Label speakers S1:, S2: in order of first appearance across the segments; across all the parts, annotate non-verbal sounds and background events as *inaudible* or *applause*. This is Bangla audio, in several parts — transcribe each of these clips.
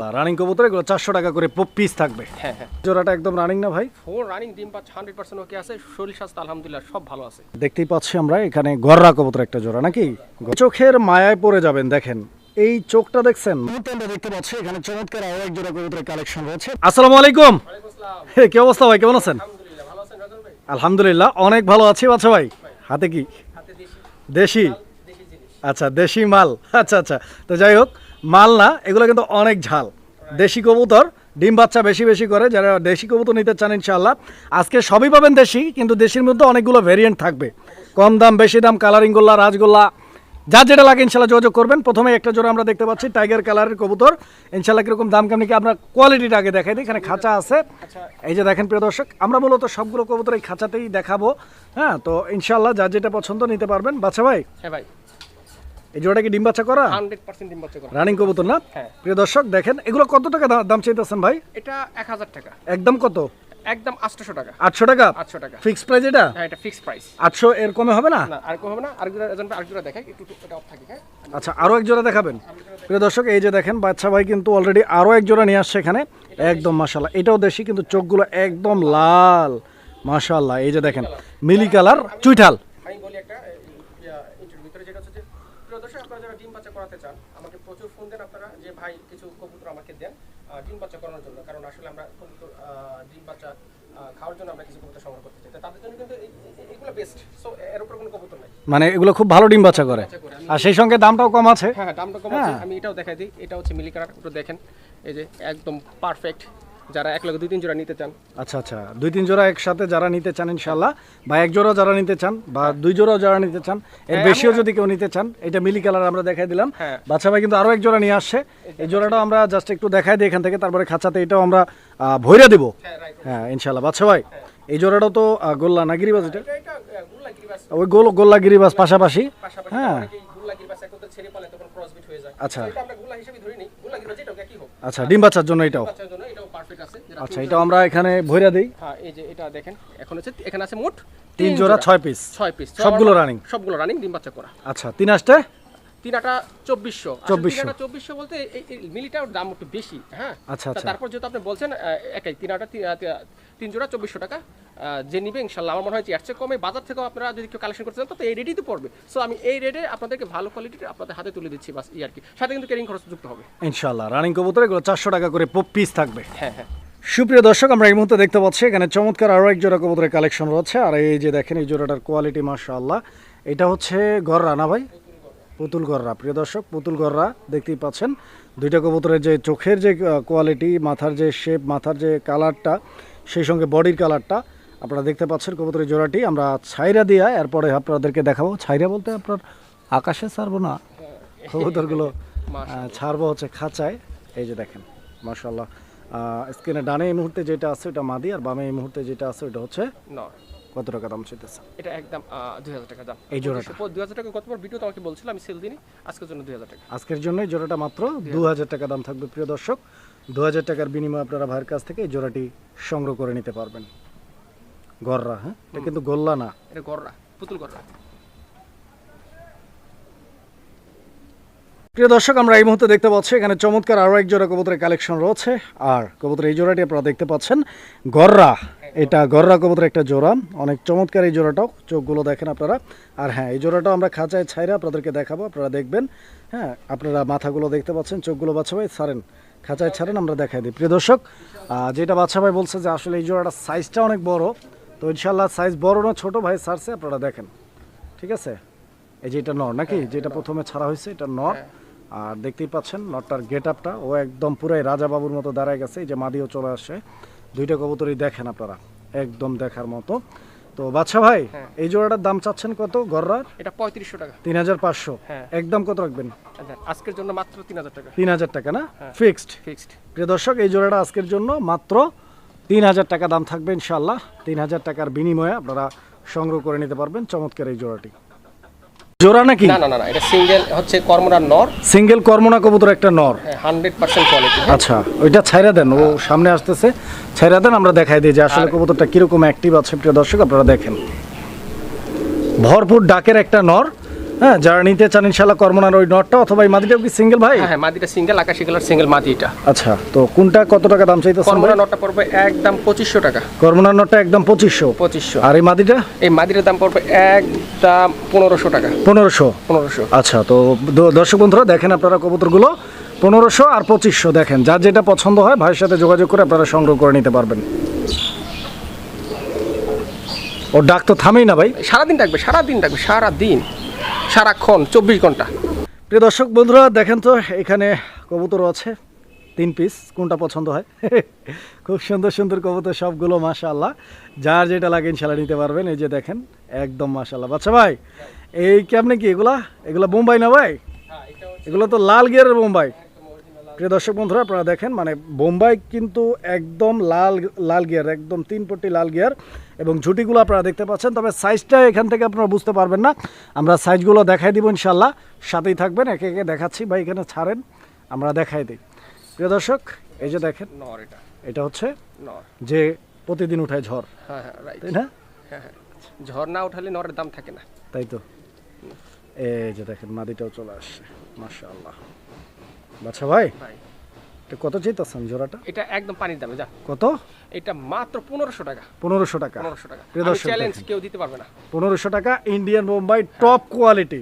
S1: রানিং কবুতর এগুলো চারশো টাকা করে পিস থাকবে।
S2: হ্যাঁ হ্যাঁ।
S1: জোড়াটা একদম রানিং না ভাই?
S2: ফোর রানিং ডিম পাচ্ছে হান্ড্রেড পার্সেন্ট ওকে আছে শরীর স্বাস্থ্য আলহামদুলিল্লাহ সব ভালো আছে।
S1: দেখতেই পাচ্ছি আমরা এখানে গররা কবুতর একটা জোড়া নাকি? চোখের মায়ায় পড়ে যাবেন দেখেন। এই চোখটা দেখছেন? দেখতে পাচ্ছি এখানে চমৎকার আরও এক জোড়া কবুতরের কালেকশন রয়েছে। আসসালামু আলাইকুম। হে কি অবস্থা ভাই কেমন আছেন?
S2: আলহামদুলিল্লাহ ভালো আছেন রাজন ভাই?
S1: আলহামদুলিল্লাহ অনেক ভালো আছি বাচ্চা ভাই। হাতে কি?
S2: দেশি।
S1: দেশি?
S2: দেশি জিনিস।
S1: আচ্ছা দেশি মাল। আচ্ছা আচ্ছা। তো যাই হোক মাল না এগুলো কিন্তু অনেক ঝাল। দেশি কবুতর ডিম বাচ্চা বেশি বেশি করে যারা দেশি কবুতর নিতে চান ইনশাল্লাহ আজকে সবই পাবেন দেশি কিন্তু দেশির মধ্যে অনেকগুলো ভেরিয়েন্ট থাকবে। কম দাম বেশি দাম কালারিং গোল্লা রাজগোল্লা যা যেটা লাগে ইনশাল্লাহ যোগাযোগ করবেন। প্রথমে একটা জোড়া আমরা দেখতে পাচ্ছি টাইগার কালারের কবুতর। ইনশাল্লাহ কীরকম দাম কেমনি কি আমরা কোয়ালিটিটা আগে দেখাই দিই এখানে খাঁচা আছে। এই যে দেখেন প্রিয় দর্শক আমরা মূলত সবগুলো কবুতর এই খাঁচাতেই দেখাবো। হ্যাঁ তো ইনশাল্লাহ যা যেটা পছন্দ নিতে পারবেন। বাচ্চা ভাই?
S2: হ্যাঁ ভাই।
S1: এই জোড়াটা কি ডিম বাচ্চা করা?
S2: হান্ড্রেড পার্সেন্ট ডিম বাচ্চা করা।
S1: রানিং কবুতর না?
S2: হ্যাঁ।
S1: প্রিয় দর্শক দেখেন এগুলো কত টাকা দাম চাইতেছেন ভাই?
S2: এটা এক হাজার টাকা।
S1: একদম কত?
S2: একদম আটশোশো টাকা।
S1: আটশো টাকা?
S2: আটশো টাকা।
S1: ফিক্স প্রাইস এটা?
S2: হ্যাঁ এটা ফিক্স প্রাইস।
S1: আটশো এর কমে হবে না?
S2: না আর কম হবে না। আরেকজোড়া এজন আরেকজোড়া দেখাই একটু এটা অফ থাকে হ্যাঁ।
S1: আচ্ছা আরও এক জোড়া দেখাবেন? প্রিয় দর্শক এই যে দেখেন বাচ্চা ভাই কিন্তু অলরেডি আরও এক জোড়া নিয়ে আসছে এখানে। একদম মাশাল্লাহ এটাও দেশি কিন্তু চোখগুলো একদম লাল। মাশাল্লাহ এই যে দেখেন মিলি কালার চুইঠাল
S2: আমি বলি একটা ইন্টারভিউ ভিতরে যেটা হচ্ছে যে প্রিয় দর্শক আপনারা যারা ডিম বাচ্চা করাতে চান আমাকে প্রচুর ফোন দেন আপনারা যে ভাই কিছু কবুতর আমাকে দেন ডিম বাচ্চা করানোর জন্য কারণ আসলে আমরা কবুতর ডিম বাচ্চা খাওয়ার জন্য আমরা কিছু কবুতর সংগ্রহ করতে চাই। তাদের জন্য কিন্তু এগুলো বেস্ট সো এর উপর কোনো কবুতর নাই।
S1: মানে এগুলো খুব ভালো ডিম বাচ্চা করে। আর সেই সঙ্গে দামটাও কম আছে।
S2: হ্যাঁ হ্যাঁ দামটা কম আছে। আমি এটাও দেখাই দিই এটা হচ্ছে মিলিকারা একটু দেখেন। এই যে একদম পারফেক্ট যারা এক লগে দুই তিন জোড়া নিতে চান।
S1: আচ্ছা আচ্ছা। দুই তিন জোড়া একসাথে যারা নিতে চান ইনশাল্লাহ বা এক জোড়া যারা নিতে চান বা দুই জোড়াও যারা নিতে চান এর বেশিও যদি কেউ নিতে চান এটা মিলি কালার আমরা দেখাই দিলাম।
S2: হ্যাঁ।
S1: বাচ্চা ভাই কিন্তু আরও এক জোড়া নিয়ে আসছে। এই জোড়াটাও আমরা জাস্ট একটু দেখাই দিই এখান থেকে তারপরে খাঁচাতে এটাও আমরা ভইরা দিব।
S2: হ্যাঁ
S1: হ্যাঁ ইনশাল্লাহ বাচ্চা ভাই এই জোড়াটাও তো গোল্লা না গিরিবাজ এটা? ওই গোল গোল্লা গিরিবাজ পাশাপাশি।
S2: পাশাপাশি
S1: হ্যাঁ।
S2: ছেড়ে পালে তখন ক্রসবিট হয়ে যায়।
S1: আচ্ছা।
S2: এটা আমরা হিসেবে ধরে নিই। গিরিবাস এটাও কি হোক।
S1: আচ্ছা ডিম বাচ্চার জন্য এটাও।
S2: বাচ্চার জন্য এটাও পারফেক্ট আছে।
S1: আচ্ছা এটাও আমরা এখানে ভইরা দিই।
S2: হ্যাঁ এই যে এটা দেখেন এখন হচ্ছে এখানে আছে মোট
S1: তিন জোড়া ছয় পিস
S2: ছয় পিস
S1: সবগুলো running?
S2: সবগুলো রানিং ডিম বাচ্চা করা।
S1: আচ্ছা তিন আসতে
S2: তিন আটা চব্বিশশো।
S1: 2400
S2: তিন চব্বিশশো বলতে মিলিটার দাম একটু বেশি হ্যাঁ?
S1: আচ্ছা, আচ্ছা।
S2: তারপর যেহেতু আপনি বলছেন একাই তিন আটা তি- আহ, তি- তিন জোড়া চব্বিশশো টাকা। যে নিবে ইনশাল্লাহ আমার মনে হয় যে এর চেয়ে কমে বাজার থেকেও আপনারা যদি কেউ কালেকশন করতে চান তো এই রেটেই তো পড়বে। সো আমি এই রেটে আপনাদেরকে ভালো কোয়ালিটির আপনাদের হাতে তুলে দিচ্ছি বাস ই আর কি। সাথে কিন্তু কেরিং খরচ যুক্ত হবে।
S1: ইনশাল্লাহ। রানিং কবুতর এগুলো চারশো টাকা করে পিস থাকবে।
S2: হ্যাঁ হ্যাঁ।
S1: সুপ্রিয় দর্শক আমরা এই মুহূর্তে দেখতে পাচ্ছি এখানে চমৎকার আরও এক জোড়া কবুতরের কালেকশন রয়েছে। আর এই যে দেখেন এই জোড়াটার কোয়ালিটি মাশাআল্লাহ। এটা হচ্ছে গররা না ভাই? পুতুল গররা। প্রিয় দর্শক পুতুল গররা দেখতেই পাচ্ছেন। দুইটা কবুতরের যে চোখের যে কোয়ালিটি মাথার যে শেপ মাথার যে কালারটা সেই সঙ্গে বডির কালারটা আপনারা দেখতে পাচ্ছেন কবুতরের জোড়াটি। আমরা ছাইরা দিয়া এরপরে আপনাদেরকে দেখাবো। ছাইরা বলতে আপনার আকাশে ছাড়বো না কবুতরগুলো *laughs* ছাড়বো হচ্ছে খাঁচায়। এই যে দেখেন মার্শাল্লাহ স্ক্রিনে ডানে এই মুহূর্তে যেটা আছে ওটা মাদি আর বামে এই মুহূর্তে যেটা আছে ওটা হচ্ছে কত টাকা দাম চাইতেছে?
S2: এটা একদম দুই হাজার টাকা দাম।
S1: এই জোড়াটা?
S2: দুই হাজার টাকা গতবার ভিডিও তোমাকে বলছিলাম আমি সেল দিনই আজকের জন্য দুই হাজার টাকা।
S1: আজকের জন্য এই জোড়াটা মাত্র দু হাজার। টাকা দাম থাকবে প্রিয় দর্শক। দু হাজার টাকার বিনিময়ে আপনারা ভাইয়ের কাছ থেকে এই জোড়াটি সংগ্রহ করে নিতে পারবেন। গররা হ্যাঁ? এটা কিন্তু গোল্লা না।
S2: এটা গররা পুতুল গররা।
S1: প্রিয় দর্শক আমরা এই মুহূর্তে দেখতে পাচ্ছি এখানে চমৎকার আরও এক জোড়া কবুতরের কালেকশন রয়েছে। আর কবুতর এই জোড়াটি আপনারা দেখতে পাচ্ছেন গররা। এটা গররা কবুতর একটা জোড়া। অনেক চমৎকার এই জোড়াটাও। চোখগুলো দেখেন আপনারা। আর হ্যাঁ এই জোড়াটাও আমরা খাঁচায় ছাইরা আপনাদেরকে দেখাবো। আপনারা দেখবেন। হ্যাঁ আপনারা মাথাগুলো দেখতে পাচ্ছেন চোখগুলো বাচ্চা ভাই ছাড়েন। খাঁচায় ছাড়েন আমরা দেখাই দিই। প্রিয় দর্শক যেটা বাচ্চা ভাই বলছে যে আসলে এই জোড়াটার সাইজটা অনেক বড়। তো ইনশাল্লাহ সাইজ বড় না ছোট ভাই ছাড়ছে আপনারা দেখেন। ঠিক আছে? এই যে এটা নর নাকি? যেটা প্রথমে ছাড়া হয়েছে এটা নর। আর দেখতেই পাচ্ছেন নটটার গেট আপটা ও একদম পুরাই রাজা বাবুর মতো দাঁড়ায় গেছে। এই যে মাদিও চলে আসে দুইটা কবুতরই দেখেন আপনারা একদম দেখার মতো। তো বাচ্চা ভাই এই জোড়াটার দাম চাচ্ছেন কত গররার?
S2: এটা পঁয়ত্রিশশো টাকা।
S1: তিন হাজার পাঁচশো।
S2: হ্যাঁ।
S1: একদম কত রাখবেন?
S2: আচ্ছা আজকের জন্য মাত্র তিন হাজার টাকা।
S1: তিন হাজার টাকা না? ফিক্সড?
S2: ফিক্সড।
S1: প্রিয় দর্শক এই জোড়াটা আজকের জন্য মাত্র তিন হাজার টাকা দাম থাকবে ইনশাল্লাহ তিন হাজার টাকার বিনিময়ে আপনারা সংগ্রহ করে নিতে পারবেন। চমৎকার এই জোড়াটি। জোড়া নাকি?
S2: না না না এটা সিঙ্গেল হচ্ছে কর্মনার নর।
S1: সিঙ্গেল কর্মনা কবুতর একটা নর।
S2: হান্ড্রেড পার্সেন্ট কোয়ালিটি
S1: আচ্ছা ওইটা ছাইরা দেন ও সামনে আসতেছে। ছাইরা দেন আমরা দেখাই দিই যে আসলে কবুতরটা কীরকম অ্যাক্টিভ আছে প্রিয় দর্শক আপনারা দেখেন। ভরপুর ডাকের একটা নর। হ্যাঁ যারা নিতে চান ইনশাল্লাহ কর্মনার ওই নটটা অথবা এই মাদিটাও কি সিঙ্গেল ভাই?
S2: হ্যাঁ হ্যাঁ মাদিটা সিঙ্গেল আকাশি কালার সিঙ্গেল মাদি এটা।
S1: আচ্ছা তো কোনটা কত টাকা দাম চাইতেছেন ভাই?
S2: কর্মরা নটটা পড়বে একদম পঁচিশশো টাকা।
S1: কর্মনার নটটা একদম পঁচিশশো।
S2: পঁচিশশো।
S1: আর এই মাদিটা?
S2: এই মাদিটার দাম পড়বে একদম পনেরোশো টাকা।
S1: পনেরোশো।
S2: পনেরোশো।
S1: আচ্ছা তো দর্শক বন্ধুরা দেখেন আপনারা কবুতরগুলো। পনেরোশো আর পঁচিশশো দেখেন যার যেটা পছন্দ হয় ভাইয়ের সাথে যোগাযোগ করে আপনারা সংগ্রহ করে নিতে পারবেন। ও ডাক তো থামেই না ভাই।
S2: সারাদিন ডাকবে সারাদিন ডাকবে সারাদিন। সারাক্ষণ চব্বিশ ঘণ্টা।
S1: প্রিয় দর্শক বন্ধুরা দেখেন তো এখানে কবুতর আছে তিন পিস কোনটা পছন্দ হয়? *laughs* খুব সুন্দর সুন্দর কবুতর সবগুলো মাশাল্লাহ যার যেটা লাগেন ইনশাল্লাহ নিতে পারবেন। এই যে দেখেন একদম মাশাল্লাহ বাচ্চা ভাই এই কেমনি কি এগুলা? এগুলা বোম্বাই না ভাই? এগুলো তো লাল গিয়ারের বোম্বাই। প্রিয় দর্শক বন্ধুরা আপনারা দেখেন মানে বোম্বাই কিন্তু একদম লাল লাল গিয়ার একদম তিন পট্টি লাল গিয়ার এবং ঝুটিগুলো আপনারা দেখতে পাচ্ছেন। তবে সাইজটা এখান থেকে আপনারা বুঝতে পারবেন না। আমরা সাইজগুলো দেখাই দিব ইনশাল্লাহ সাথেই থাকবেন একে একে দেখাচ্ছি। বা এখানে ছাড়েন আমরা দেখাই দিই। প্রিয় দর্শক এই যে দেখেন
S2: এটা।
S1: এটা হচ্ছে যে প্রতিদিন উঠায় ঝড়।
S2: হ্যাঁ হ্যাঁ রাইট
S1: তাই না?
S2: হ্যাঁ হ্যাঁ। ঝড় না উঠালে নরের দাম থাকে না।
S1: তাই তো। এই যে দেখেন মাদিটাও চলে আসছে মাশাআল্লাহ। বাচ্চা ভাই এটা কত চাইতেছেন জোড়াটা?
S2: এটা একদম পানির দামে যা।
S1: কত?
S2: এটা মাত্র পনেরোশো টাকা।
S1: পনেরোশো টাকা।
S2: পনেরোশো টাকা। চ্যালেঞ্জ কেউ দিতে পারবে না।
S1: পনেরোশো টাকা ইন্ডিয়ান বোম্বাই টপ কোয়ালিটি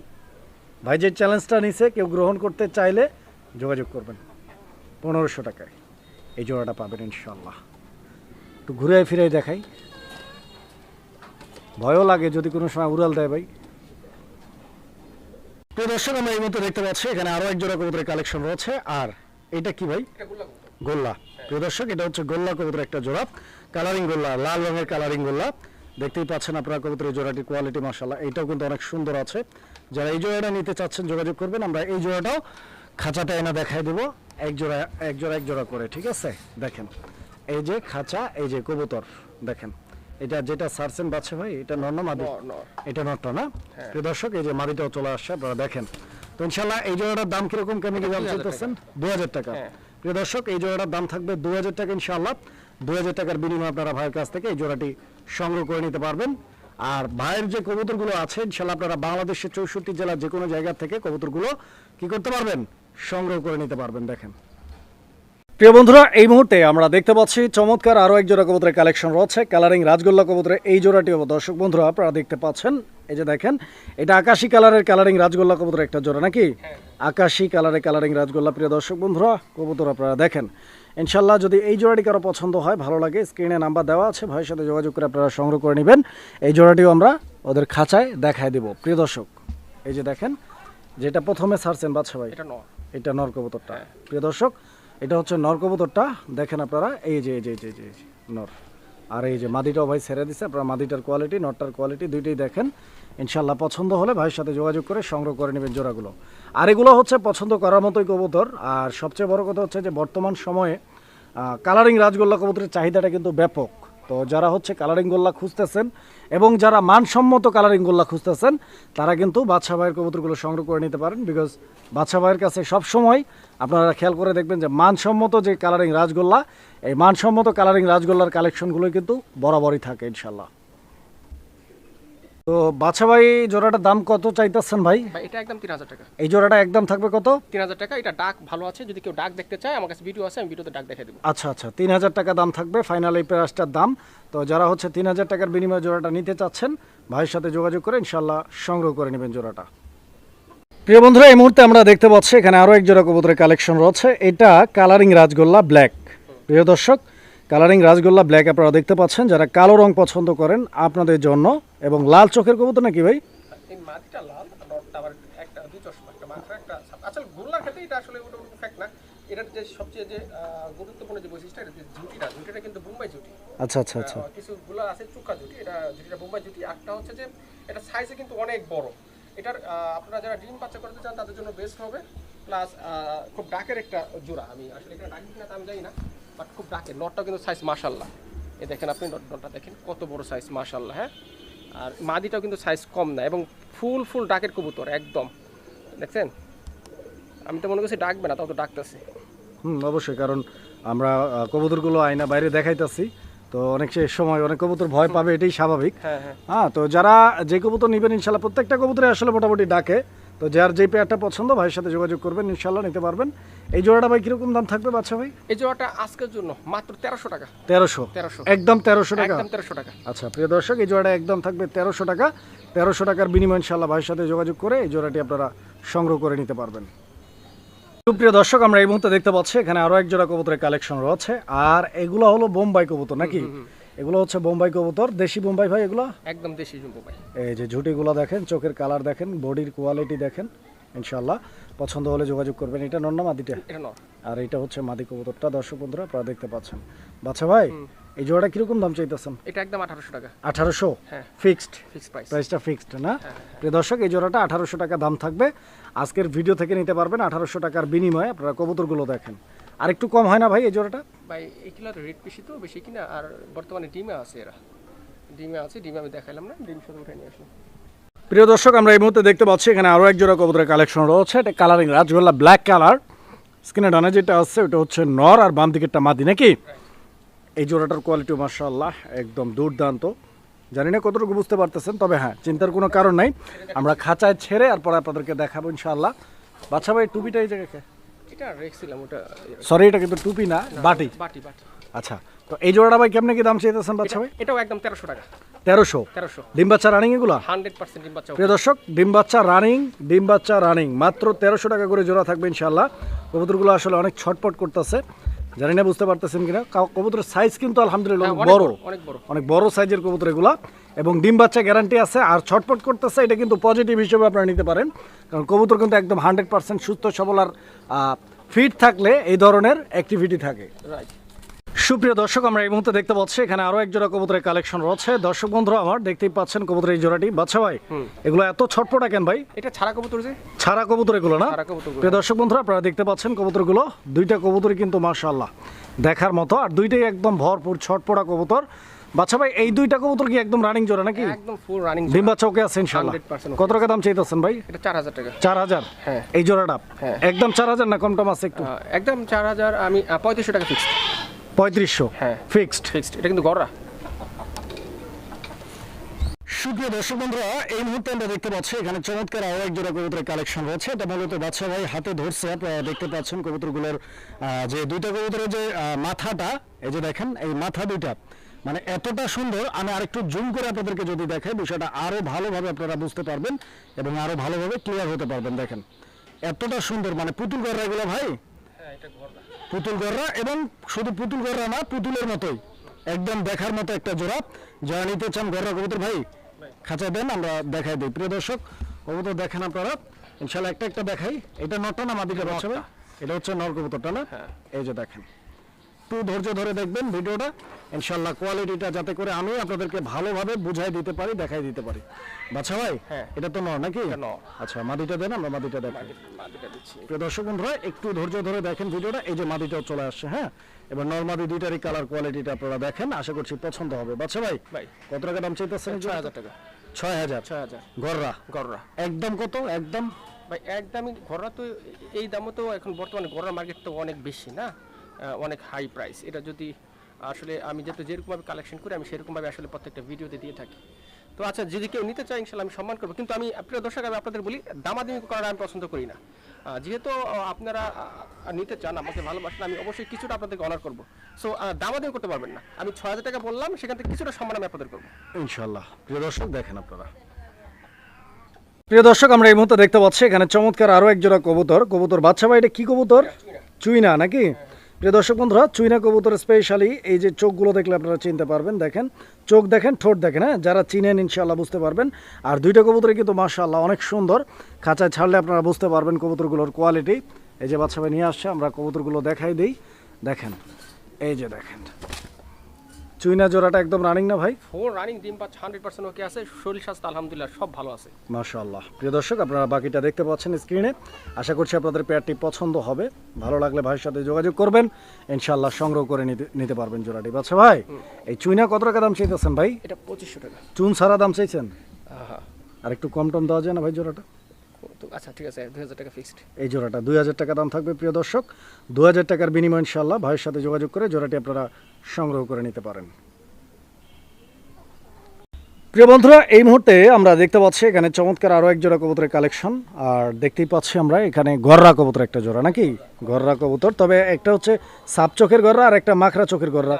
S1: ভাই যে চ্যালেঞ্জটা নিছে কেউ গ্রহণ করতে চাইলে যোগাযোগ করবেন। পনেরোশো টাকায়। এই জোড়াটা পাবেন ইনশাল্লাহ একটু ঘুরে ফিরে দেখাই। ভয়ও লাগে যদি কোনো সময় উড়াল দেয় ভাই। প্রিয় দর্শক আমরা এই মতো দেখতে পাচ্ছি এখানে আরও এক জোড়া কবুতরের কালেকশন রয়েছে। আর এটা কি ভাই? গোল্লা প্রিয় দর্শক এটা হচ্ছে গোল্লা কবুতরের একটা জোড়া। কালারিং গোল্লা লাল রঙের কালারিং গোল্লা। দেখতেই পাচ্ছেন আপনারা কবুতরের জোড়াটির কোয়ালিটি মাসাল্লাহ এটাও কিন্তু অনেক সুন্দর আছে। যারা এই জোড়াটা নিতে চাচ্ছেন যোগাযোগ করবেন। আমরা এই জোড়াটাও খাঁচাটা এনে দেখাই দেবো। এক জোড়া এক জোড়া এক জোড়া করে ঠিক আছে? দেখেন এই যে খাঁচা এই যে কবুতর দেখেন। এটা যেটা সারছেন বাচ্চা ভাই এটা মাদি?
S2: নর নর।
S1: এটা নটটা না? প্রিয় দর্শক এই যে মাদিটাও চলে আসছে আপনারা দেখেন। তো ইনশাল্লাহ এই জোড়াটার দাম কীরকম কেমন কি দাম
S2: 2000
S1: দু হাজার টাকা।
S2: হ্যাঁ।
S1: প্রিয় দর্শক এই জোড়াটার দাম থাকবে দু হাজার টাকা ইনশাল্লাহ দু হাজার টাকার বিনিময়ে আপনারা ভাইয়ের কাছ থেকে এই জোড়াটি সংগ্রহ করে নিতে পারবেন। আর ভাইয়ের যে কবুতরগুলো আছে ইনশাল্লাহ আপনারা বাংলাদেশের চৌষট্টি জেলার যে কোনো জায়গা থেকে কবুতরগুলো কি করতে পারবেন? সংগ্রহ করে নিতে পারবেন দেখেন। প্রিয় বন্ধুরা এই মুহূর্তে আমরা দেখতে পাচ্ছি চমৎকার আরও এক জোড়া কবুতরের কালেকশন রয়েছে কালারিং রাজগোল্লা কবুতরের এই জোড়াটিও দর্শক বন্ধুরা আপনারা দেখতে পাচ্ছেন এই যে দেখেন এটা আকাশি কালারের কালারিং রাজগোল্লা কবুতরের একটা জোড়া নাকি? আকাশি কালারের কালারিং রাজগোল্লা। প্রিয় দর্শক বন্ধুরা কবুতর আপনারা দেখেন। ইনশাল্লাহ যদি এই জোড়াটি কারও পছন্দ হয় ভালো লাগে স্ক্রিনে নাম্বার দেওয়া আছে ভাইয়ের সাথে যোগাযোগ করে আপনারা সংগ্রহ করে নেবেন। এই জোড়াটিও আমরা ওদের খাঁচায় দেখায় দেব। প্রিয় দর্শক এই যে দেখেন যেটা প্রথমে ছাড়ছেন বাচ্চা ভাই
S2: এটা নর।
S1: এটা নর কবুতরটা। প্রিয় দর্শক এটা হচ্ছে নর কবুতরটা। দেখেন আপনারা এই যে এই যে এই যে, নর। আর এই যে মাদিটাও ভাই ছেড়ে দিচ্ছে আপনারা মাদিটার কোয়ালিটি নটটার কোয়ালিটি দুইটাই দেখেন। ইনশাল্লাহ পছন্দ হলে ভাইয়ের সাথে যোগাযোগ করে সংগ্রহ করে নেবেন জোড়াগুলো। আর এগুলো হচ্ছে পছন্দ করার মতোই কবুতর। আর সবচেয়ে বড় কথা হচ্ছে যে বর্তমান সময়ে কালারিং রাজগোল্লা কবুতরের চাহিদাটা কিন্তু ব্যাপক। তো যারা হচ্ছে কালারিং গোল্লা খুঁজতেছেন এবং যারা মানসম্মত কালারিং গোল্লা খুঁজতেছেন, তারা কিন্তু বাদশা ভাইয়ের কবুতরগুলো সংগ্রহ করে নিতে পারেন বিকজ বাদশা ভাইয়ের কাছে সবসময় আপনারা খেয়াল করে দেখবেন যে মানসম্মত যে কালারিং রাজগোল্লা, এই মানসম্মত কালারিং রাজগোল্লার কালেকশনগুলোই কিন্তু বরাবরই থাকে ইনশাল্লাহ তো বাছা ভাই জোড়াটার দাম কত চাইতেছেন ভাই?
S2: এটা একদম তিন হাজার টাকা।
S1: এই জোড়াটা একদম থাকবে কত?
S2: তিন হাজার টাকা এটা ডাক ভালো আছে যদি কেউ ডাক দেখতে চায় আমার কাছে ভিডিও আছে আমি ভিডিওতে ডাক দেখে দেবো।
S1: আচ্ছা আচ্ছা তিন হাজার টাকা দাম থাকবে ফাইনাল এই প্রাইসটার দাম। তো যারা হচ্ছে তিন হাজার টাকার বিনিময়ে জোড়াটা নিতে চাচ্ছেন ভাইয়ের সাথে যোগাযোগ করে ইনশাল্লাহ সংগ্রহ করে নেবেন জোড়াটা। প্রিয় বন্ধুরা এই মুহূর্তে আমরা দেখতে পাচ্ছি এখানে আরও এক জোড়া কবুতরের কালেকশন রয়েছে। এটা কালারিং রাজগোল্লা ব্ল্যাক প্রিয় দর্শক কালারিং রাজগোল্লা ব্ল্যাক আপনারা দেখতে পাচ্ছেন যারা কালো রং পছন্দ করেন আপনাদের জন্য। এবং লাল চোখের কবুতর নাকি ভাই?
S2: এটার যে সবচেয়ে যে গুরুত্বপূর্ণ যে বৈশিষ্ট্য এটা যে জুটিটা জুটিটা কিন্তু বোম্বাই জুটি
S1: আচ্ছা আচ্ছা আচ্ছা।
S2: আছে চুক্কা জুটি এটা জুটিটা বোম্বাই জুটি একটা হচ্ছে যে এটা সাইজে কিন্তু অনেক বড়। এটার আপনারা যারা ডিম বাচ্চা করতে চান তাদের জন্য বেস্ট হবে। প্লাস খুব ডাকের একটা জোড়া। আমি আসলে এখানে ডাকি কিনা তা আমি জানি না। বাট খুব ডাকের নটটাও কিন্তু সাইজ মাশাল্লাহ এ দেখেন আপনি নটটা দেখেন কত বড় সাইজ মাশাল্লাহ হ্যাঁ? আর মাদিটাও কিন্তু সাইজ কম না এবং ফুল ফুল ডাকের কবুতর একদম। দেখছেন? আমি তো মনে করছি ডাকবে না তাও তো ডাকতেছে।
S1: হুম অবশ্যই কারণ আমরা কবুতরগুলো আয়না বাইরে দেখাইতেছি। তো অনেক সময় অনেক কবুতর ভয় পাবে এটাই স্বাভাবিক।
S2: হ্যাঁ হ্যাঁ।
S1: হ্যাঁ তো যারা যে কবুতর নেবেন ইনশাল্লাহ প্রত্যেকটা কবুতরে আসলে মোটামুটি ডাকে। তো যার যে পেয়ারটা পছন্দ ভাইয়ের সাথে যোগাযোগ করবেন ইনশাল্লাহ নিতে পারবেন। এই জোড়াটা ভাই কীরকম দাম থাকবে বাচ্চা ভাই?
S2: এই জোড়াটা আজকের জন্য মাত্র তেরোশো টাকা।
S1: তেরোশো?
S2: তেরোশো।
S1: একদম তেরোশো টাকা?
S2: একদম তেরোশো টাকা।
S1: আচ্ছা প্রিয় দর্শক এই জোড়াটা একদম থাকবে তেরোশো টাকা। তেরোশো টাকার বিনিময় ইনশাল্লাহ ভাইয়ের সাথে যোগাযোগ করে এই জোড়াটি আপনারা সংগ্রহ করে নিতে পারবেন। সুপ্রিয় দর্শক আমরা এই মুহূর্তে দেখতে পাচ্ছি এখানে আরও এক জোড়া কবুতরের কালেকশন রয়েছে। আর এগুলো হলো বোম্বাই কবুতর নাকি? এগুলো হচ্ছে বোম্বাই কবুতর। দেশি বোম্বাই ভাই এগুলো?
S2: একদম দেশি জুম্বো ভাই
S1: এই যে ঝুটিগুলো দেখেন চোখের কালার দেখেন বডির কোয়ালিটি দেখেন ইনশাল্লাহ পছন্দ হলে যোগাযোগ করবেন। এটা নর না মাদিটা? আর এটা হচ্ছে মাদি কবুতরটা। দর্শক বন্ধুরা আপনারা দেখতে পাচ্ছেন। বাচ্চা ভাই এই জোড়াটা কীরকম দাম চাইতেছেন?
S2: এটা একদম আঠারোশো টাকা।
S1: আঠারোশো?
S2: হ্যাঁ।
S1: ফিক্সড
S2: ফিক্স প্রাইস
S1: প্রাইসটা ফিক্সড না? প্রিয় দর্শক এই জোড়াটা আঠারোশো টাকা দাম থাকবে। আজকের ভিডিও থেকে নিতে পারবেন আঠারোশো টাকার বিনিময়ে। আপনারা কবুতরগুলো দেখেন। আর একটু কম হয় না ভাই এই জোড়াটা?
S2: ভাই এগুলোর রেট বেশি তো বেশি কিনা আর বর্তমানে ডিমে আছে এরা। ডিমে আছে ডিমে আমি দেখাইলাম না ডিম শুধু উঠে নিয়ে আসলাম।
S1: প্রিয় দর্শক আমরা এই মুহূর্তে দেখতে পাচ্ছি এখানে আরও এক জোড়া কবুতরের কালেকশন রয়েছে। এটা কালারিং রাজগোল্লা ব্ল্যাক কালার স্ক্রিনে ডানে যেটা আছে ওটা হচ্ছে নর আর বাম দিকেরটা মাদি নাকি? এই জোড়াটার কোয়ালিটি মার্শাল্লাহ একদম দুর্দান্ত। জানি না কতটুকু বুঝতে পারতেছেন তবে হ্যাঁ চিন্তার কোনো কারণ নাই। আমরা খাঁচায় ছেড়ে আর পরে আপনাদেরকে দেখাবো ইনশাল্লাহ বাচ্চা ভাই টুপিটা এই জায়গায়
S2: এটা রেখছিলাম ওটা
S1: সরি এটা কিন্তু টুপি না বাটি।
S2: বাটি বাটি।
S1: আচ্ছা তো এই জোড়াটা ভাই কেমনে কি দাম চাইতেছেন বাচ্চা ভাই?
S2: এটাও একদম তেরোশো টাকা।
S1: তেরোশো?
S2: তেরোশো।
S1: ডিম বাচ্চা রানিং এগুলা?
S2: হান্ড্রেড পার্সেন্ট ডিম বাচ্চা
S1: প্রিয় দর্শক ডিম বাচ্চা রানিং ডিম বাচ্চা রানিং মাত্র তেরোশো টাকা করে জোড়া থাকবে ইনশাল্লাহ কবুতরগুলো আসলে অনেক ছটপট করতেছে। জানি না বুঝতে পারতেছেন কিনা। কবুতরের সাইজ কিন্তু আলহামদুলিল্লাহ
S2: হ্যাঁ,
S1: অনেক
S2: অনেক
S1: বড়।
S2: বড়, অনেক বড়।
S1: অনেক বড় সাইজের কবুতর এগুলো। এবং ডিম বাচ্চা গ্যারান্টি আছে। আর ছটপট করতেছে এটা কিন্তু পজিটিভ হিসেবে আপনারা নিতে পারেন। কারণ কবুতর কিন্তু একদম হান্ড্রেড পার্সেন্ট সুস্থ সবল আর ফিট থাকলে এই ধরনের অ্যাক্টিভিটি থাকে।
S2: রাইট
S1: সুপ্রিয় দর্শক আমরা এই মুহূর্তে দেখতে পাচ্ছি এখানে আরও এক জোড়া কবুতরের কালেকশন রয়েছে। দর্শক বন্ধুরা আমার দেখতেই পাচ্ছেন কবুতরের এই জোড়াটি। বাচ্চা ভাই এগুলো এত ছটপটা কেন ভাই?
S2: এটা ছাড়া কবুতর যে?
S1: ছাড়া কবুতর এগুলো না? প্রিয় দর্শক বন্ধুরা আপনারা দেখতে পাচ্ছেন কবুতরগুলো। দুইটা কবুতরই কিন্তু মাশাআল্লাহ দেখার মতো। আর দুইটাই একদম ভরপুর ছটপটা কবুতর। বাচ্চা ভাই এই দুইটা কবুতর কি একদম রানিং জোড়া নাকি?
S2: একদম ফুল রানিং
S1: ডিম বাচ্চা ওকে আছে ইনশাআল্লাহ।
S2: 100%
S1: কত টাকা দাম চাইতেছেন ভাই?
S2: এটা চার হাজার টাকা।
S1: চার হাজার?
S2: হ্যাঁ।
S1: এই জোড়াটা?
S2: হ্যাঁ।
S1: একদম চার হাজার না কম টম আছে একটু?
S2: একদম চার হাজার আমি আহ, পঁয়ত্রিশশো টাকা ফিক্সড
S1: পঁয়ত্রিশশো।
S2: হ্যাঁ।
S1: ফিক্সড।
S2: ফিক্সড। এটা কিন্তু গড়রা
S1: সুপ্রিয় দর্শক বন্ধুরা এই মুহূর্তে আমরা দেখতে পাচ্ছি এখানে চমৎকার আরও এক জোড়া কবুতরের কালেকশন রয়েছে। এটা মূলত বাচ্চা ভাই হাতে ধরছে আপনারা দেখতে পাচ্ছেন কবুতরগুলোর যে দুইটা কবুতরের যে মাথাটা এই যে দেখেন এই মাথা দুইটা মানে এতটা সুন্দর আমি আরেকটু জুম করে আপনাদেরকে যদি দেখাই বিষয়টা আরও ভালোভাবে আপনারা বুঝতে পারবেন এবং আরও ভালোভাবে ক্লিয়ার হতে পারবেন দেখেন। এতটা সুন্দর মানে পুতুল গড়রা এগুলো ভাই?
S2: হ্যাঁ এটা
S1: পুতুল গড়রা এবং শুধু পুতুল গড়রা না পুতুলের মতোই। একদম দেখার মতো একটা জোড়া। যারা নিতে চান গড়রা কবুতর ভাই খাঁচা দেন আমরা দেখাই দিই। প্রিয় দর্শক কবুতর দেখেন আপনারা। ইনশাল্লাহ একটা একটা দেখাই। এটা নটা না মাদিটা বাচ্চা এটা হচ্ছে নর কবুতরটা না?
S2: হ্যাঁ।
S1: এই যে দেখেন। একটু ধৈর্য ধরে দেখবেন ভিডিওটা। ইনশাল্লাহ কোয়ালিটিটা যাতে করে আমি আপনাদেরকে ভালোভাবে বুঝাই দিতে পারি দেখাই দিতে পারি। বাচ্চা ভাই?
S2: হ্যাঁ।
S1: এটা তো নর নাকি? আচ্ছা মাদিটা দেন আমরা মাদিটা প্রিয় দর্শক বন্ধুরা একটু ধৈর্য ধরে দেখেন ভিডিওটা এই যে মাদিটাও চলে আসছে হ্যাঁ? এবার নর্মাদি দুইটারই কালার কোয়ালিটিটা আপনারা দেখেন আশা করছি পছন্দ হবে। বাচ্চা ভাই
S2: ভাই।
S1: কত টাকা দাম চাইতেছেন
S2: ছয় হাজার টাকা।
S1: ছয় হাজার?
S2: ছয় হাজার।
S1: গররা?
S2: গড়রা
S1: একদম কত? একদম?
S2: ভাই একদমই ঘররা তো এই দামও তো এখন বর্তমানে ঘররা মার্কেট তো অনেক বেশি না? অনেক হাই প্রাইস এটা যদি আসলে আমি যেহেতু যেরকমভাবে কালেকশন করি আমি সেরকমভাবে আসলে প্রত্যেকটা ভিডিওতে দিয়ে থাকি। তো আচ্ছা যদি কেউ নিতে চায় ইনশাল্লাহ আমি সম্মান করব। কিন্তু আমি প্রিয় দর্শক আমি আপনাদের বলি দামাদামি করাটা আমি পছন্দ করি না। যেহেতু আপনারা নিতে চান আমাকে ভালোবাসেন আমি অবশ্যই কিছুটা আপনাদেরকে অনার করব। সো দামাদামি করতে পারবেন না। আমি ছয় হাজার টাকা বললাম সেখান থেকে কিছুটা সম্মান আমি আপনাদের করব।
S1: ইনশাল্লাহ প্রিয় দর্শক দেখেন আপনারা। প্রিয় দর্শক আমরা এই মুহূর্তে দেখতে পাচ্ছি এখানে চমৎকার আরও এক জোড়া কবুতর। কবুতর বাচ্চা ভাই এটা কি কবুতর? চুইনা নাকি? প্রিয় দর্শক বন্ধুরা, চুইনা কবুতর স্পেশালি এই যে চোখগুলো দেখলে আপনারা চিনতে পারবেন। দেখেন, চোখ দেখেন, ঠোঁট দেখেন হ্যাঁ? যারা চিনেন ইনশাল্লাহ বুঝতে পারবেন। আর দুইটা কবুতরে কিন্তু মাশাল্লাহ অনেক সুন্দর। খাঁচায় ছাড়লে আপনারা বুঝতে পারবেন কবুতরগুলোর কোয়ালিটি এই যে বাচ্চা ভাই নিয়ে আসছে, আমরা কবুতরগুলো দেখাই দিই। দেখেন, এই যে দেখেন। চুইনা জোড়াটা একদম রানিং না ভাই?
S2: ফোর রানিং ডিম পাচ্ছে হান্ড্রেড পার্সেন্ট ওকে আছে শরীর স্বাস্থ্য আলহামদুলিল্লাহ সব ভালো আছে।
S1: মাশাআল্লাহ। প্রিয় দর্শক আপনারা বাকিটা দেখতে পাচ্ছেন স্ক্রিনে আশা করছি আপনাদের পেয়ারটি পছন্দ হবে। ভালো লাগলে ভাইয়ের সাথে যোগাযোগ করবেন। ইনশাআল্লাহ সংগ্রহ করে নিতে নিতে পারবেন জোড়াটি। বাচ্চা ভাই এই চুইনা কত টাকা দাম চাইতেছেন ভাই?
S2: এটা পঁচিশশো টাকা।
S1: চুন সারা দাম চাইছেন? আর একটু কম টম দেওয়া যায় না ভাই জোড়াটা?
S2: আচ্ছা ঠিক আছে দুই হাজার টাকা ফিক্সড
S1: এই জোড়াটা দুই হাজার টাকা দাম থাকবে প্রিয় দর্শক। দু হাজার টাকার বিনিময় ইনশাআল্লাহ ভাইয়ের সাথে যোগাযোগ করে জোড়াটি আপনারা সংগ্রহ করে নিতে পারেন। প্রিয় বন্ধুরা এই মুহূর্তে আমরা দেখতে পাচ্ছি এখানে চমৎকার আরও এক জোড়া কবুতরের কালেকশন। আর দেখতেই পাচ্ছি আমরা এখানে গররা কবুতর একটা জোড়া নাকি? গররা কবুতর। তবে একটা হচ্ছে সাপ চোখের গররা আর একটা মাখরা চোখের গররা।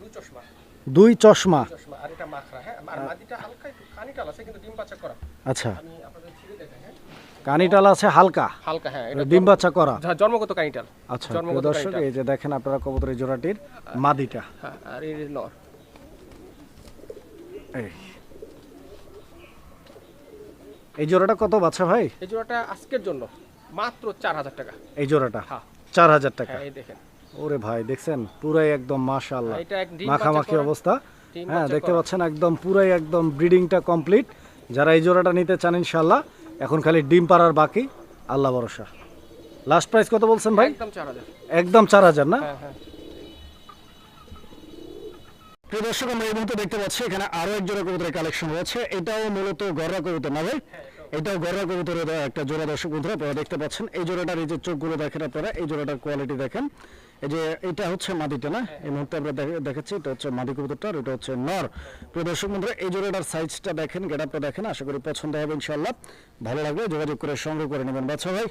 S2: দুই চশমা।
S1: দুই চশমা।
S2: চশমা আর এটা মাখরা হ্যাঁ? আর মাদিটা হালকা একটু কানিটাল আছে কিন্তু ডিম বাচ্চা করা
S1: আচ্ছা।
S2: হ্যাঁ
S1: কানিটাল আছে হালকা।
S2: হালকা হ্যাঁ এটা
S1: ডিম বাচ্চা করা।
S2: জ- জন্মগত কানিটাল।
S1: আচ্ছা
S2: জন্মগত
S1: দর্শক এই যে দেখেন আপনারা কবুতরের জোড়াটির মাদিটা।
S2: হ্যাঁ আর এই নর।
S1: এই। এই জোড়াটা কত বাচ্চা ভাই?
S2: এই জোড়াটা আজকের জন্য মাত্র চার হাজার টাকা।
S1: এই জোড়াটা?
S2: হ্যাঁ।
S1: চার হাজার টাকা।
S2: হ্যাঁ এই দেখেন।
S1: ওরে ভাই দেখছেন? পুরাই একদম মাশাআল্লাহ। মাখামাখি। অবস্থা। হ্যাঁ দেখতে পাচ্ছেন একদম পুরাই একদম ব্রিডিংটা কমপ্লিট। যারা এই জোড়াটা নিতে চান ইনশাল্লাহ এখন খালি ডিম পাড়ার বাকি আল্লাহ ভরসা। লাস্ট প্রাইস কত বলছেন ভাই?
S2: একদম চার হাজার।
S1: না?
S2: হ্যাঁ হ্যাঁ।
S1: প্রিয় দর্শক আমরা এই মুহূর্তে দেখতে পাচ্ছি এখানে আরও এক জোড়া কবুতরের কালেকশন রয়েছে। এটাও মূলত গররা কবুতর না ভাই? এটাও গররা কবুতরের একটা জোড়া দর্শক বন্ধুরা আপনারা দেখতে পাচ্ছেন এই জোড়াটার এই যে চোখগুলো দেখেন আপনারা এই জোড়াটার কোয়ালিটি দেখেন। এই যে এটা হচ্ছে মাদিটা না? এই মুহূর্তে আমরা দেখে- দেখাচ্ছি এটা হচ্ছে মাদি কবুতরটা আর এটা হচ্ছে নর। প্রিয় দর্শক বন্ধুরা এই জোড়াটার সাইজটা দেখেন গেটআপটা দেখেন আশা করি পছন্দ হবে ইনশাল্লাহ ভালো লাগবে যোগাযোগ করে সংগ্রহ করে নেবেন। বাচ্চা ভাই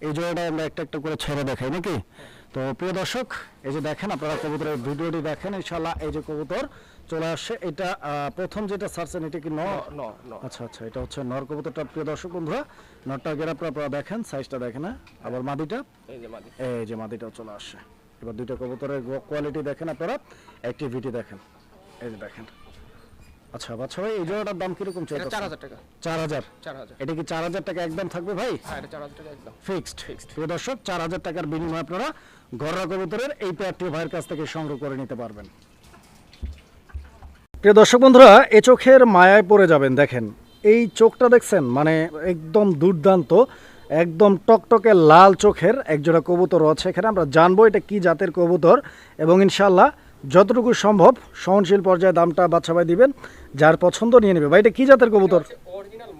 S1: এই জোড়াটা আমরা একটা একটা করে ছেড়ে দেখাই নাকি? তো প্রিয় দর্শক এই যে দেখেন আপনারা কবুতরের ভিডিওটি দেখেন ইনশাল্লাহ এই যে কবুতর চলে আসছে। এটা আহ, প্রথম যেটা সার্চেন এটা কি
S2: ন ন
S1: আচ্ছা আচ্ছা এটা হচ্ছে নর কবুতরটা প্রিয় দর্শক বন্ধুরা। নরটা গেরাপটা আপনারা দেখেন সাইজটা দেখেন হ্যাঁ? আবার মাদিটা
S2: এই যে মাদি
S1: এই যে মাদিটাও চলে আসছে। এবার দুইটা কবুতরের কোয়ালিটি দেখেন আপনারা অ্যাক্টিভিটি দেখেন। এই যে দেখেন। আচ্ছা বাচ্চা ভাই এই জোড়াটার দাম কীরকম চাইছে
S2: চার হাজার টাকা।
S1: চার হাজার? এটা কি চার হাজার টাকা একদম থাকবে ভাই?
S2: হ্যাঁ টাকা একদম।
S1: ফিক্সড প্রিয় দর্শক চার হাজার টাকার বিনিময়ে আপনারা গররা কবুতরের এই পেয়ারটি ভাইয়ের কাছ থেকে সংগ্রহ করে নিতে পারবেন। প্রিয় দর্শক বন্ধুরা এ চোখের মায়ায় পড়ে যাবেন দেখেন। এই চোখটা দেখছেন মানে একদম দুর্দান্ত। একদম টকটকে লাল চোখের একজোড়া কবুতর আছে এখানে। আমরা জানব এটা কি জাতের কবুতর এবং ইনশাল্লাহ যতটুকু সম্ভব সহনশীল পর্যায়ে দামটা বাচ্চা ভাই দিবেন যার পছন্দ নিয়ে নেবে। ভাই এটা কি জাতের কবুতর?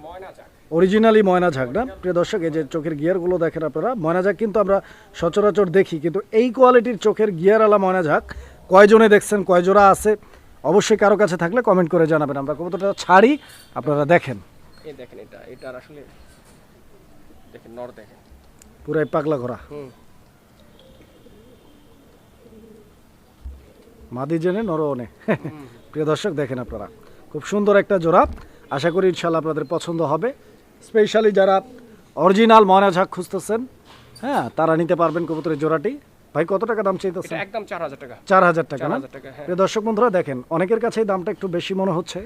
S2: ময়না
S1: অরিজিনালি ময়না ঝাঁক না? প্রিয় দর্শক এই যে চোখের গিয়ারগুলো দেখেন আপনারা ময়না ঝাঁক কিন্তু আমরা সচরাচর দেখি কিন্তু এই কোয়ালিটির চোখের গিয়ারওয়ালা ময়না ঝাঁক কয়জনে দেখছেন কয়জোড়া আছে অবশ্যই কারও কাছে থাকলে কমেন্ট করে জানাবেন। আমরা কবুতরটা ছাড়ি আপনারা দেখেন।
S2: এই দেখেন এটা এটার আসলে দেখেন নর দেখেন।
S1: পুরাই পাগলা ঘোরা
S2: হুম।
S1: মাদি জেনে নরনে প্রিয় দর্শক দেখেন আপনারা। খুব সুন্দর একটা জোড়া। আশা করি ইনশাল্লাহ আপনাদের পছন্দ হবে। স্পেশালি যারা অরিজিনাল ময়না ঝাঁক খুঁজতেছেন হ্যাঁ তারা নিতে পারবেন কবুতরের জোড়াটি। ভাই কত টাকা দাম চাইতেছেন?
S2: এটা একদম চার হাজার টাকা।
S1: চার হাজার টাকা না?
S2: হ্যাঁ।
S1: প্রিয় দর্শক বন্ধুরা দেখেন অনেকের কাছে দামটা একটু বেশি মনে হচ্ছে।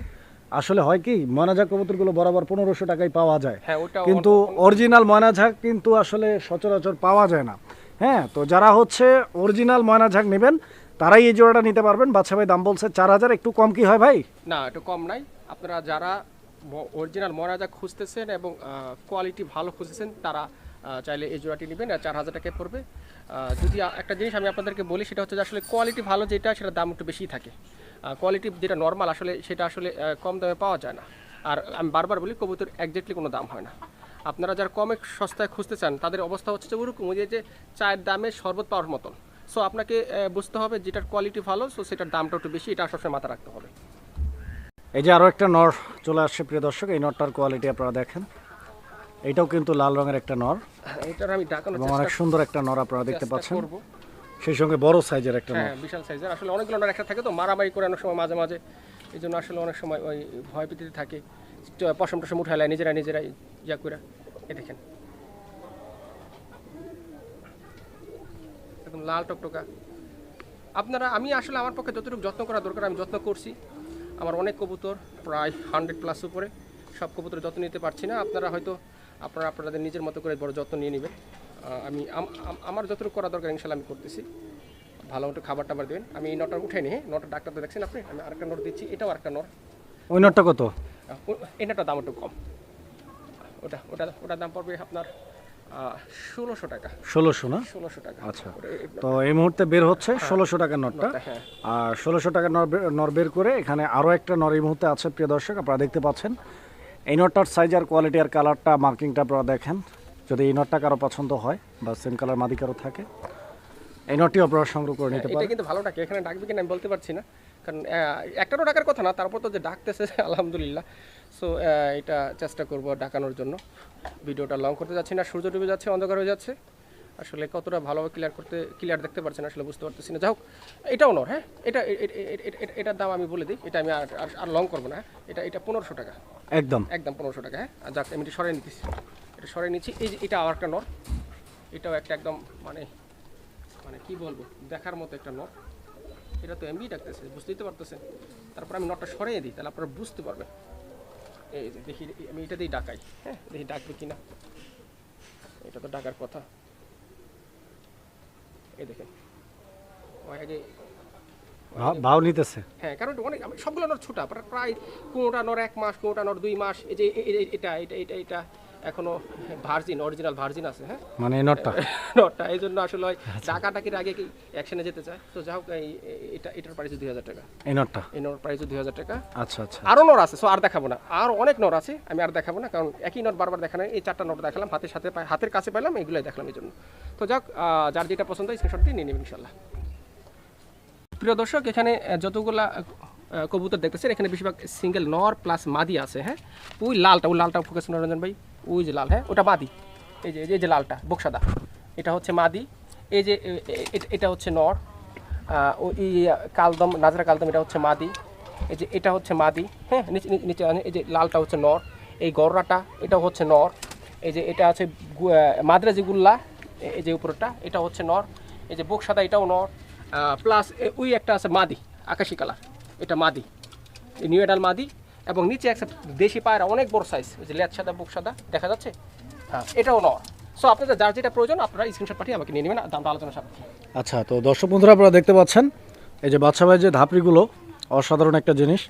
S1: আসলে হয় কি ময়নাঝাক কবুতরগুলো বরাবর পনেরোশো টাকায় পাওয়া যায়।
S2: হ্যাঁ
S1: কিন্তু অরিজিনাল ময়নাঝাক কিন্তু আসলে সচরাচর পাওয়া যায় না। হ্যাঁ তো যারা হচ্ছে অরিজিনাল ময়নাঝাক নেবেন তারাই এই জোড়াটা নিতে পারবেন। বাচ্চা ভাই দাম বলছে চার হাজার একটু কম কি হয় ভাই?
S2: না একটু কম নাই। আপনারা যারা অরিজিনাল মহারাজা খুঁজতেছেন এবং কোয়ালিটি ভালো খুঁজতেছেন তারা চাইলে এই জোড়াটি নেবেন। আর চার হাজার টাকায় পড়বে। যদি একটা জিনিস আমি আপনাদেরকে বলি সেটা হচ্ছে আসলে কোয়ালিটি ভালো যেটা সেটার দাম একটু বেশি থাকে। কোয়ালিটি যেটা নর্মাল আসলে সেটা আসলে কম দামে পাওয়া যায় না। আর আমি বারবার বলি কবুতর একজাক্টলি কোনো দাম হয় না। আপনারা যারা কমে সস্তায় খুঁজতে চান তাদের অবস্থা হচ্ছে যে ওরকম যে যে চায়ের দামে শরবত পাওয়ার মতন। সো আপনাকে বুঝতে হবে যেটার কোয়ালিটি ভালো সো সেটার দামটা একটু বেশি এটা সবসময় মাথা রাখতে হবে।
S1: এই যে আরও একটা নর চলে আসছে প্রিয় দর্শক এই নরটার কোয়ালিটি আপনারা দেখেন। এটাও কিন্তু লাল রঙের একটা নর।
S2: এটার আমি
S1: অনেক সুন্দর একটা নর আপনারা দেখতে পাচ্ছেন। সেই সঙ্গে বড় সাইজের একটা
S2: হ্যাঁ বিশাল সাইজের। আসলে অনেকগুলো নর একটা থাকে তো মারামারি করে অনেক সময় মাঝে মাঝে। এই জন্য আসলে অনেক সময় ওই ভয় ভীতিতে থাকে। পশম টসম উঠায় নিজেরা নিজেরাই ইয়া করে এ দেখেন। একদম লাল টকটকা। আপনারা আমি আসলে আমার পক্ষে যতটুকু যত্ন করা দরকার আমি যত্ন করছি। আমার অনেক কবুতর প্রায় হান্ড্রেড প্লাস উপরে। সব কবুতর যত্ন নিতে পারছি না। আপনারা হয়তো আপনারা আপনাদের নিজের মতো করে বড় যত্ন নিয়ে নেবেন। আমি আম- আম- আমার যতটুকু করা দরকার ইনশাল্লাহ আমি করতেছি। ভালো মতো খাবার টাবার দেবেন। আমি এই নটা উঠে নিই নটা ডাক্তার তো দেখছেন আপনি? আমি আরেকটা নট দিচ্ছি এটাও আরেকটা নট।
S1: ওই নটটা কত?
S2: এই নটার দাম একটু কম। ওটা ওটা ওটার দাম পড়বে আপনার ষোলোশো টাকা।
S1: ষোলোশো না?
S2: ষোলোশো টাকা।
S1: আচ্ছা। তো এই মুহূর্তে বের হচ্ছে ষোলোশো টাকার নটটা।
S2: হ্যাঁ।
S1: আর ষোলোশো টাকার নর বের করে এখানে আরও একটা নর এই মুহূর্তে আছে প্রিয় দর্শক আপনারা দেখতে পাচ্ছেন। এই নটটার সাইজ আর কোয়ালিটি আর কালারটা মার্কিংটা আপনারা দেখেন। যদি এই নটটা কারও পছন্দ হয় বা সেম কালার মাদি কারও থাকে এই নটটি আপনারা সংগ্রহ করে নিতে
S2: এটা
S1: পারেন।
S2: কিন্তু ভালো ডাকে এখানে ডাকবে কিনা আমি বলতে পারছি না। কারণ একটারও ডাকার কথা না তারপর তো যে ডাকতেছে *laughs* আলহামদুলিল্লাহ। সো এটা চেষ্টা করব ডাকানোর জন্য। ভিডিওটা লং করতে যাচ্ছি না সূর্য ডুবে যাচ্ছে অন্ধকার হয়ে যাচ্ছে। আসলে কতটা ভালোভাবে ক্লিয়ার করতে ক্লিয়ার দেখতে পারছেন আসলে বুঝতে পারতেছি না। যাই হোক এটাও নর হ্যাঁ? এটা এটার দাম আমি বলে দিই এটা আমি আর আর- লং করব না হ্যাঁ? এটা এটা পনেরোশো টাকা।
S1: একদম।
S2: একদম পনেরোশো টাকা হ্যাঁ? যাক আমি এটা সরাই নিতেছি। এটা সরাই নিচ্ছি। এই যে এটা আবার একটা নর এটাও একটা একদম মানে মানে কি বলব দেখার মতো একটা নর এটা তো এমবি ডাকতেছে বুঝতেই তো পারতেছেন। তারপর আমি নটটা সরিয়ে দিই তাহলে আপনারা বুঝতে পারবেন। এই যে দেখি আমি এটা দিয়ে ডাকাই। হ্যাঁ দেখি ডাকবে কি না এটা তো ডাকার কথা। এই দেখেন। আগে
S1: ভাও নিতেছে।
S2: হ্যাঁ কারণ অনেক আমি সবগুলো নর ছোটা প্রায় কোনোটা নর এক মাস কোনোটা নর দুই মাস। এই যে এটা এটা এটা এটা। এখনও ভার্জিন অরিজিনাল ভার্জিন আছে হ্যাঁ?
S1: মানে নটটা? *laughs*
S2: নটটা এই জন্য আসলে ওই টাকা টাকির আগে কি অ্যাকশনে যেতে চায়? তো যা হোক এটা এটার প্রাইস দুই হাজার টাকা।
S1: এই নটটা?
S2: এই নর প্রাইস দুই হাজার টাকা।
S1: আচ্ছা আচ্ছা।
S2: আরও নর আছে সো আর দেখাবো না। আর অনেক নর আছে আমি আর দেখাবো না কারণ একই নট বারবার দেখানো এই চারটা নট দেখালাম হাতের সাথে হাতের কাছে পেলাম এগুলোই দেখালাম এই জন্য। তো যাক যার যেটা পছন্দ হয় স্ক্রিনশট দিয়ে নিয়ে নেবেন ইনশাল্লাহ প্রিয় দর্শক এখানে যতগুলা কবুতর দেখতেছেন এখানে বেশিরভাগ সিঙ্গেল নর প্লাস মাদি আছে হ্যাঁ? ওই লালটা ওই লালটা ফোকাস নরঞ্জন ভাই। ওই যে লাল হ্যাঁ ওটা মাদি। এই যে এই যে- লালটা বক্সাদা। এটা হচ্ছে মাদি। এই যে এটা হচ্ছে নর। আহ, ও এই কালদম নাজরা কালদম এটা হচ্ছে মাদি। এই যে এটা হচ্ছে মাদি হ্যাঁ নিচে নিচে- এই যে লালটা হচ্ছে নর। এই গররাটা এটা হচ্ছে নর। এই যে এটা আছে মাদ্রাজি গুল্লা এই যে উপরটা এটা হচ্ছে নর। এই যে বক্সাদা এটাও নর। প্লাস ওই একটা আছে মাদি আকাশি কালার। এটা মাদি। নিউ এডাল মাদি এবং নিচে একটা দেশি পায়রা অনেক বড় সাইজ ওই যে লেজ সাদা বুক সাদা দেখা যাচ্ছে? হ্যাঁ। এটাও নর সো আপনাদের যার যেটা প্রয়োজন আপনারা স্ক্রিনশট পাঠিয়ে আমাকে নিয়ে নেবেন আর দামটা আলোচনা সাপেক্ষে।
S1: আচ্ছা তো দর্শক বন্ধুরা আপনারা দেখতে পাচ্ছেন এই যে বাচ্চা ভাই যে ধাপড়িগুলো অসাধারণ একটা জিনিস।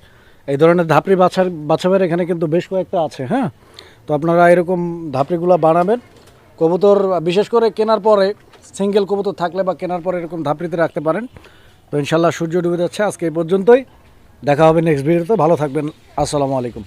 S1: এই ধরনের ধাপড়ি বাচ্চার বাচ্চা ভাইয়ের এখানে কিন্তু বেশ কয়েকটা আছে হ্যাঁ? তো আপনারা এরকম ধাপড়িগুলো বানাবেন। কবুতর বিশেষ করে কেনার পরে সিঙ্গেল কবুতর থাকলে বা কেনার পরে এরকম ধাপড়িতে রাখতে পারেন। তো ইনশাল্লাহ সূর্য ডুবে যাচ্ছে আজকে এই পর্যন্তই। দেখা হবে নেক্সট ভিডিওতে ভালো থাকবেন। আসসালামু আলাইকুম।